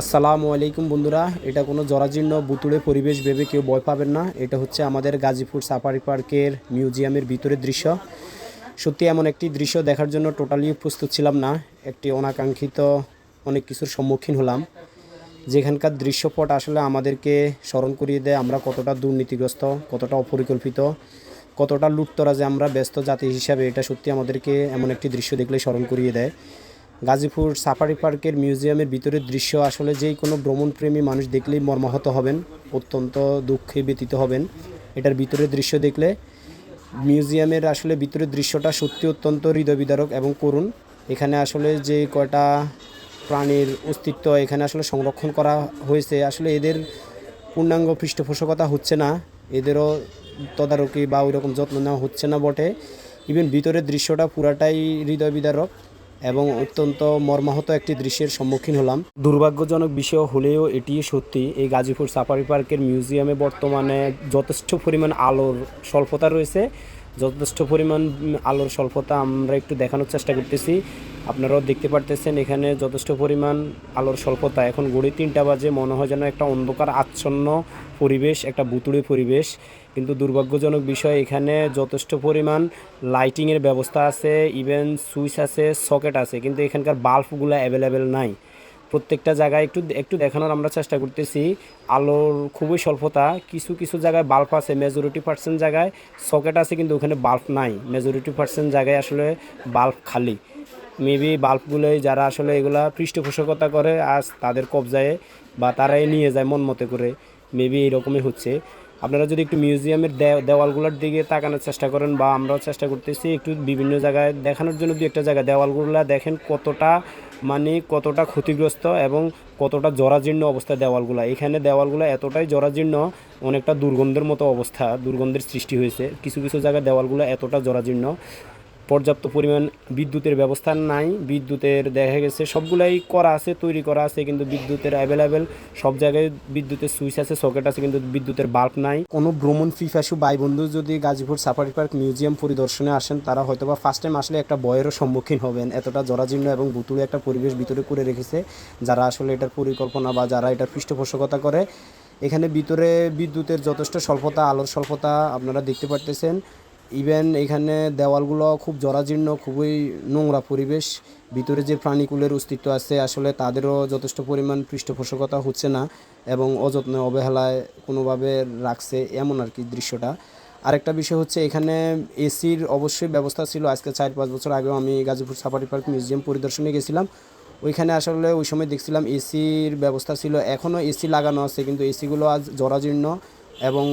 আসসালামু আলাইকুম বন্ধুরা, এটা কোনো জরাজীর্ণ বুতুড়ে পরিবেশ ভেবে কেউ ভয় পাবেন না। এটা হচ্ছে আমাদের গাজীপুর সাফারি পার্কের মিউজিয়ামের ভিতরের দৃশ্য। সত্যি এমন একটি দৃশ্য দেখার জন্য টোটালি প্রস্তুত ছিলাম না। একটি অনাকাঙ্ক্ষিত অনেক কিছুর সম্মুখীন হলাম। যেখানকার দৃশ্যপট আসলে আমাদেরকে স্মরণ করিয়ে দেয় আমরা কতটা দুর্নীতিগ্রস্ত, কতটা অপরিকল্পিত, কতটা লুটতরা যে আমরা ব্যস্ত জাতি হিসাবে। এটা সত্যি আমাদেরকে এমন একটি দৃশ্য দেখলে স্মরণ করিয়ে দেয়। গাজীপুর সাফারি পার্কের মিউজিয়ামের ভিতরের দৃশ্য, আসলে যেই কোনো ভ্রমণপ্রেমী মানুষ দেখলেই মর্মাহত হবেন, অত্যন্ত দুঃখে ব্যতীত হবেন। এটার ভিতরের দৃশ্য দেখলে মিউজিয়ামের আসলে ভিতরের দৃশ্যটা সত্যি অত্যন্ত হৃদয় বিদারক এবং করুণ। এখানে আসলে যে কয়টা প্রাণীর অস্তিত্ব এখানে আসলে সংরক্ষণ করা হয়েছে, আসলে এদের পূর্ণাঙ্গ পৃষ্ঠপোষকতা হচ্ছে না, এদেরও তদারকি বা ওই রকম যত্ন নেওয়া হচ্ছে না বটে। ইভেন ভিতরের দৃশ্যটা পুরাটাই হৃদয় বিদারক এবং অত্যন্ত মর্মাহত একটি দৃশ্যের সম্মুখীন হলাম। দুর্ভাগ্যজনক বিষয় হলেও এটি সত্যি, এই গাজীপুর সাফারি পার্কের মিউজিয়ামে বর্তমানে যথেষ্ট পরিমাণ আলোর স্বল্পতা রয়েছে। যথেষ্ট পরিমাণ আলোর স্বল্পতা আমরা একটু দেখানোর চেষ্টা করতেছি। আপনারাও দেখতে পারতেছেন এখানে যথেষ্ট পরিমাণ আলোর স্বল্পতা। এখন গড়ি তিনটা বাজে, মনে হয় যেন একটা অন্ধকার, আচ্ছন্ন পরিবেশ, একটা বুতুড়ে পরিবেশ। কিন্তু দুর্ভাগ্যজনক বিষয়, এখানে যথেষ্ট পরিমাণ লাইটিংয়ের ব্যবস্থা আছে ইভেন সুইচ আছে সকেট আছে, কিন্তু এখানকার বাল্বগুলো অ্যাভেলেবেল নাই। প্রত্যেকটা জায়গায় একটু একটু দেখানোর আমরা চেষ্টা করতেছি। আলোর খুবই স্বল্পতা, কিছু কিছু জায়গায় বাল্ব আছে মেজরিটি পার্সেন্ট জায়গায় সকেট আছে, কিন্তু ওখানে বাল্ব নাই। মেজরিটি পার্সেন্ট জায়গায় আসলে বাল্ব খালি। মেবি বাল্বগুলোই যারা আসলে এগুলা পৃষ্ঠপোষকতা করে, আজ তাদের কবজায় বা তারাই নিয়ে যায় মন মতে করে। মেবি এইরকমই হচ্ছে। আপনারা যদি একটু মিউজিয়ামের দেওয়ালগুলোর দিকে তাকানোর চেষ্টা করেন বা আমরাও চেষ্টা করতেছি একটু বিভিন্ন জায়গায় দেখানোর জন্য দু একটা জায়গায়। দেওয়ালগুলো দেখেন কতটা মানে কতটা ক্ষতিগ্রস্ত এবং কতটা জরাজীর্ণ অবস্থায় দেওয়ালগুলো। এখানে দেওয়ালগুলো এতটাই জরাজীর্ণ, অনেকটা দুর্গন্ধের মতো অবস্থা, দুর্গন্ধের সৃষ্টি হয়েছে। কিছু কিছু জায়গায় দেওয়ালগুলো এতটা জরাজীর্ণ। পর্যাপ্ত পরিমাণ বিদ্যুতের ব্যবস্থা নাই। বিদ্যুতের দেখা গেছে সবগুলাই করা আছে, তৈরি করা আছে, কিন্তু বিদ্যুতের অ্যাভেলেবেল সব জায়গায় বিদ্যুতের সুইচ আছে সকেট আছে, কিন্তু বিদ্যুতের বাল্ব নাই। কোনো ভ্রমণ ফিফাসু ভাই বন্ধু যদি গাজীপুর সাফারি পার্ক মিউজিয়াম পরিদর্শনে আসেন, তারা হয়তো বা ফার্স্ট টাইম আসলে একটা বয়েরও সম্মুখীন হবেন। এতটা জরাজীর্ণ এবং ভুতুড়ে একটা পরিবেশ ভিতরে করে রেখেছে, যারা আসলে এটার পরিকল্পনা বা যারা এটার পৃষ্ঠপোষকতা করে। এখানে ভিতরে বিদ্যুতের যথেষ্ট স্বল্পতা, আলোর স্বল্পতা আপনারা দেখতে পারতেছেন। ইভেন এখানে দেওয়ালগুলো খুব জরাজীর্ণ, খুবই নোংরা পরিবেশ। ভিতরে যে প্রাণীকুলের অস্তিত্ব আছে, আসলে তাদেরও যথেষ্ট পরিমাণ পৃষ্ঠপোষকতা হচ্ছে না এবং অযত্নে অবহেলায় কোনোভাবে রাখছে এমন আর কি দৃশ্যটা। আরেকটা বিষয় হচ্ছে এখানে এসির অবশ্যই ব্যবস্থা ছিল। আজকে চার পাঁচ বছর আগেও আমি গাজীপুর সাফারি পার্ক মিউজিয়াম পরিদর্শনে গেছিলাম। ওইখানে আসলে ওই সময় দেখছিলাম এসির ব্যবস্থা ছিল। এখনও এসি লাগানো আছে, কিন্তু এসিগুলো আজ জরাজীর্ণ। এবং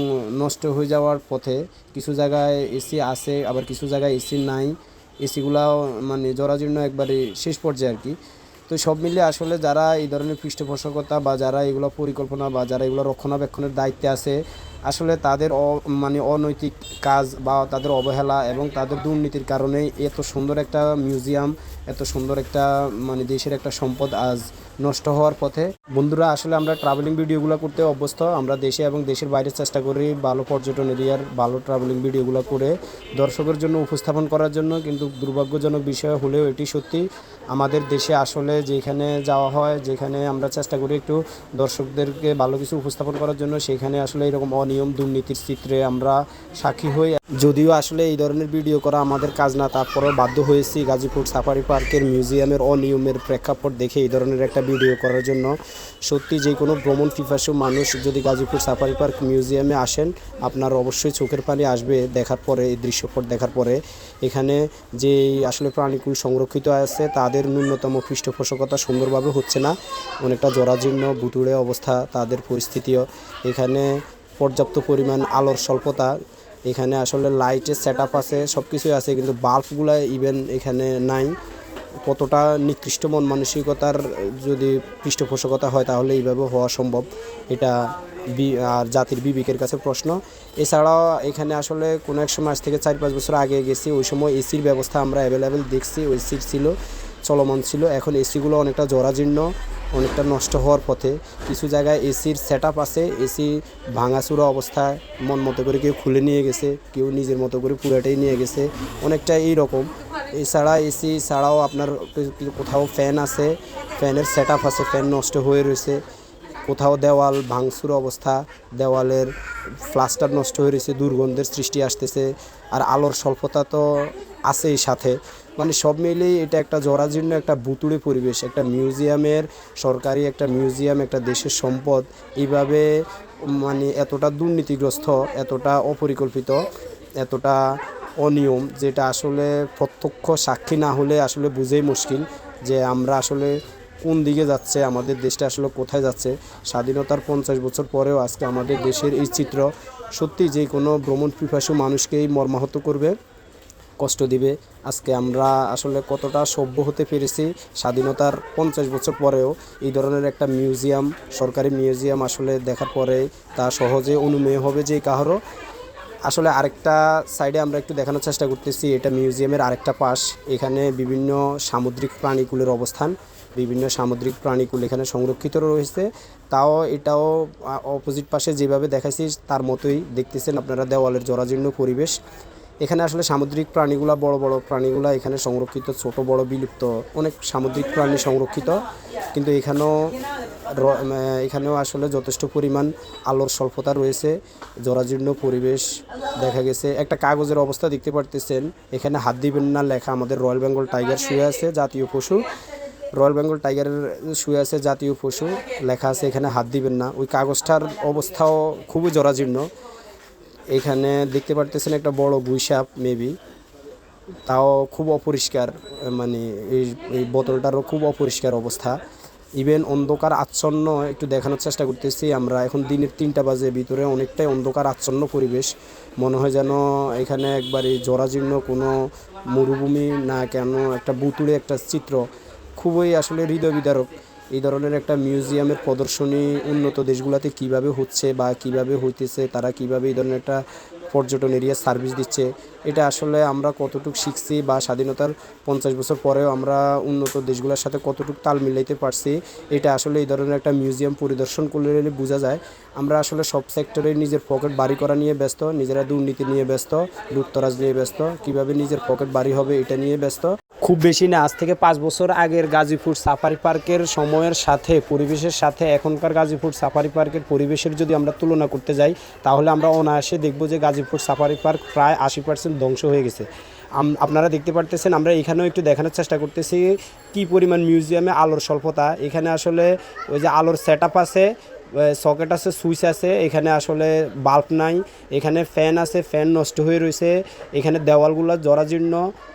নষ্ট হয়ে যাওয়ার পথে কিছু জায়গায় এসি আছে, আবার কিছু জায়গায় এসি নাই। এসিগুলাও মানে জরাজীর্ণ একবারে শেষ পর্যায়ে আর কি। তো সব মিলিয়ে আসলে যারা এই ধরনের পৃষ্ঠপোষকতা বা যারা এগুলো পরিকল্পনা বা যারা এগুলো রক্ষণাবেক্ষণের দায়িত্বে আছে, আসলে তাদের অ মানে অনৈতিক কাজ বা তাদের অবহেলা এবং তাদের দুর্নীতির কারণে এত সুন্দর একটা মিউজিয়াম, এত সুন্দর একটা মানে দেশের একটা সম্পদ আজ নষ্ট হওয়ার পথে। বন্ধুরা, আসলে আমরা ট্রাভেলিং ভিডিওগুলো করতে অভ্যস্ত। আমরা দেশে এবং দেশের বাইরে চেষ্টা করি ভালো পর্যটন এরিয়ার, ভালো ট্রাভেলিং ভিডিওগুলো করে। দর্শকের জন্য উপস্থাপন করার জন্য কিন্তু দুর্ভাগ্যজনক বিষয় হলেও এটি সত্যি। আমাদের দেশে আসলে যেখানে যাওয়া হয়, যেখানে আমরা চেষ্টা করি একটু দর্শকদেরকে ভালো কিছু উপস্থাপন করার জন্য, সেখানে আসলে এরকম অনিয়ম, দুর্নীতির চিত্রে আমরা সাক্ষী হই। যদিও আসলে এই ধরনের ভিডিও করা আমাদের কাজ না, তারপরেও বাধ্য হয়েছি গাজীপুর সাফারি পার্কের মিউজিয়ামের অনিয়মের প্রেক্ষাপট দেখে এই ধরনের একটা ভিডিও করার জন্য। সত্যি যে কোনো ভ্রমণ পিপাসু মানুষ যদি গাজীপুর সাফারি পার্ক মিউজিয়ামে আসেন, আপনার অবশ্যই চোখের পানি আসবে দেখার পরে, এই দৃশ্যপট দেখার পরে। এখানে যে আসলে প্রাণীকুল সংরক্ষিত আছে তাদের ন্যূনতম পৃষ্ঠপোষকতা সুন্দরভাবে হচ্ছে না। অনেকটা জরাজীর্ণ বুতুড়ে অবস্থা তাদের পরিস্থিতিও এখানে পর্যাপ্ত পরিমাণ আলোর স্বল্পতা। এখানে আসলে লাইটের সেট আপ আছে সব কিছুই আছে, কিন্তু বাল্বগুলো ইভেন এখানে নাই। কতটা নিকৃষ্ট মন মানসিকতার যদি পৃষ্ঠপোষকতা হয়, তাহলে এইভাবে হওয়া সম্ভব। এটা আর জাতির বিবেকের কাছে প্রশ্ন। এছাড়াও এখানে আসলে কোনো এক সময় আজ থেকে চার পাঁচ বছর আগে গেছি, ওই সময় এসির ব্যবস্থা আমরা অ্যাভেলেবেল দেখছি, ওই সিট ছিল। চলমান ছিল। এখন এসিগুলো অনেকটা জরাজীর্ণ, অনেকটা নষ্ট হওয়ার পথে। কিছু জায়গায় এসির সেট আছে, এসি ভাঙাচুরা অবস্থায় মন মতো করে কেউ খুলে নিয়ে গেছে, কেউ নিজের মতো করে পুরাটাই নিয়ে গেছে। অনেকটা এই রকম। এছাড়া এসি ছাড়াও আপনার কোথাও ফ্যান আছে ফ্যানের সেট আছে ফ্যান নষ্ট হয়ে রয়েছে। কোথাও দেওয়াল ভাঙচুর অবস্থা, দেওয়ালের প্লাস্টার নষ্ট হয়ে রয়েছে, দুর্গন্ধের সৃষ্টি আসতেছে। আর আলোর স্বল্পতা তো আছেই সাথে। মানে সব মিলিয়ে এটা একটা জরাজীর্ণ একটা বুতুড়ে পরিবেশ, একটা মিউজিয়ামের, সরকারি একটা মিউজিয়াম, একটা দেশের সম্পদ। এইভাবে মানে এতটা দুর্নীতিগ্রস্ত, এতটা অপরিকল্পিত, এতটা অনিয়ম, যেটা আসলে প্রত্যক্ষ সাক্ষী না হলে আসলে বুঝেই মুশকিল যে আমরা আসলে কোন দিকে যাচ্ছে, আমাদের দেশটা আসলে কোথায় যাচ্ছে। স্বাধীনতার পঞ্চাশ বছর পরেও আজকে আমাদের দেশের এই চিত্র সত্যি যে কোনো ভ্রমণ পিপাসু মানুষকেই মর্মাহত করবে। কষ্ট দিবে। আজকে আমরা আসলে কতটা সভ্য হতে পেরেছি, স্বাধীনতার পঞ্চাশ বছর পরেও এই ধরনের একটা মিউজিয়াম, সরকারি মিউজিয়াম আসলে দেখার পরে তা সহজে অনুমেয় হবে যে কাহারও আসলে আরেকটা সাইডে আমরা একটু দেখানোর চেষ্টা করতেছি, এটা মিউজিয়ামের আরেকটা পাশ। এখানে বিভিন্ন সামুদ্রিক প্রাণীকুলের অবস্থান, বিভিন্ন সামুদ্রিক প্রাণীকুল এখানে সংরক্ষিত রয়েছে। তাও এটাও অপোজিট পাশে যেভাবে দেখাইছি, তার মতোই দেখতেছেন আপনারা দেওয়ালের জরাজীর্ণ পরিবেশ। এখানে আসলে সামুদ্রিক প্রাণীগুলা, বড় বড় প্রাণীগুলা এখানে সংরক্ষিত, ছোট, বড়, বিলুপ্ত, অনেক সামুদ্রিক প্রাণী সংরক্ষিত। কিন্তু এখানেও এখানেও আসলে যথেষ্ট পরিমাণ আলোর স্বল্পতা রয়েছে, জরাজীর্ণ পরিবেশ দেখা গেছে। একটা কাগজের অবস্থা দেখতে পারতেছেন, এখানে হাত দিবেন না লেখা আমাদের রয়্যাল বেঙ্গল টাইগার শুয়ে আছে, জাতীয় পশু। রয়্যাল বেঙ্গল টাইগারের শুয়ে আছে, জাতীয় পশু, লেখা আছে এখানে হাত দিবেন না। ওই কাগজটার অবস্থাও খুবই জরাজীর্ণ। এখানে দেখতে পারতেছেন একটা বড় গুইসাপ মেবি তাও খুব অপরিষ্কার মানে এই এই বোতলটারও খুব অপরিষ্কার অবস্থা। ইভেন অন্ধকার আচ্ছন্ন একটু দেখানোর চেষ্টা করতেছি আমরা। এখন দিনের তিনটা বাজে, ভিতরে অনেকটাই অন্ধকার আচ্ছন্ন পরিবেশ। মনে হয় যেন এখানে একবারে জরাজীর্ণ কোনো মরুভূমি না কেন একটা বুতুড়ে একটা চিত্র। খুবই আসলে হৃদয় বিদারক এই ধরনের একটা মিউজিয়ামের প্রদর্শনী উন্নত দেশগুলোতে কীভাবে হচ্ছে বা কীভাবে হইতেছে, তারা কীভাবে এই ধরনের একটা পর্যটন এরিয়া সার্ভিস দিচ্ছে। এটা আসলে আমরা কতটুকু শিখছি বা স্বাধীনতার পঞ্চাশ বছর পরেও আমরা উন্নত দেশগুলোর সাথে কতটুকু তাল মিলাইতে পারছি, এটা আসলে এই ধরনের একটা মিউজিয়াম পরিদর্শন করলে বোঝা যায়। আমরা আসলে সব সেক্টরে নিজের পকেট বাড়ি করা নিয়ে ব্যস্ত, নিজেরা দুর্নীতি নিয়ে ব্যস্ত, লুটতরাজ নিয়ে ব্যস্ত, কীভাবে নিজের পকেট বাড়ি হবে এটা নিয়ে ব্যস্ত। খুব বেশি না, আজ থেকে পাঁচ বছর আগের গাজীপুর সাফারি পার্কের সময়ের সাথে, পরিবেশের সাথে এখনকার গাজীপুর সাফারি পার্কের পরিবেশের যদি আমরা তুলনা করতে যাই, তাহলে আমরা অনায়াসে দেখব যে গাজীপুর সাফারি পার্ক প্রায় আশি পার্সেন্ট ধ্বংস হয়ে গেছে। আপনারা দেখতে পারতেছেন, আমরা এখানেও একটু দেখানোর চেষ্টা করতেছি কি পরিমাণ মিউজিয়ামে আলোর স্বল্পতা। এখানে আসলে ওই যে আলোর সেট আছে সকেট আছে সুইচ আছে, এখানে আসলে বাল্ব নাই, এখানে ফ্যান আছে ফ্যান নষ্ট হয়ে রয়েছে, এখানে দেওয়ালগুলো জরাজীর্ণ,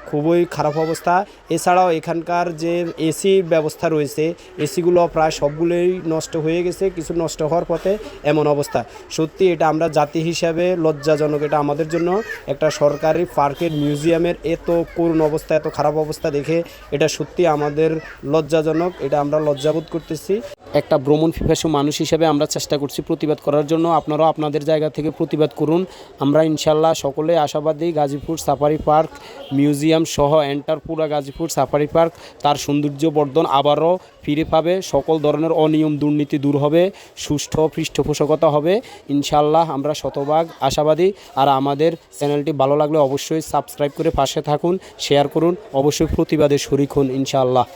খুবই খারাপ অবস্থা। এছাড়াও এখানকার যে এসি ব্যবস্থা রয়েছে এসিগুলো প্রায় সবগুলোই নষ্ট হয়ে গেছে, কিছু নষ্ট হওয়ার পথে এমন অবস্থা। সত্যি এটা আমরা জাতি হিসাবে লজ্জাজনক, এটা আমাদের জন্য একটা সরকারি পার্কের মিউজিয়ামের এত করুণ অবস্থা, এত খারাপ অবস্থা দেখে এটা সত্যি আমাদের লজ্জাজনক, এটা আমরা লজ্জাবোধ করতেছি। একটা ভ্রমণ পিপাসু মানুষ হিসেবে আমরা চেষ্টা করছি প্রতিবাদ করার জন্য। আপনারাও আপনাদের জায়গা থেকে প্রতিবাদ করুন। আমরা ইনশাল্লাহ সকলে আশাবাদী গাজীপুর সাফারি পার্ক মিউজিয়াম সহ এন্টার পুরা গাজীপুর সাফারি পার্ক, তার সৌন্দর্য বর্ধন আবারও ফিরে পাবে। সকল ধরনের অনিয়ম দুর্নীতি দূর হবে, সুষ্ঠু পৃষ্ঠপোষকতা হবে। ইনশাল্লাহ আমরা শতভাগ আশাবাদী। আর আমাদের চ্যানেলটি ভালো লাগলে অবশ্যই সাবস্ক্রাইব করে পাশে থাকুন, শেয়ার করুন। অবশ্যই প্রতিবাদে শরিক হন ইনশাআল্লাহ।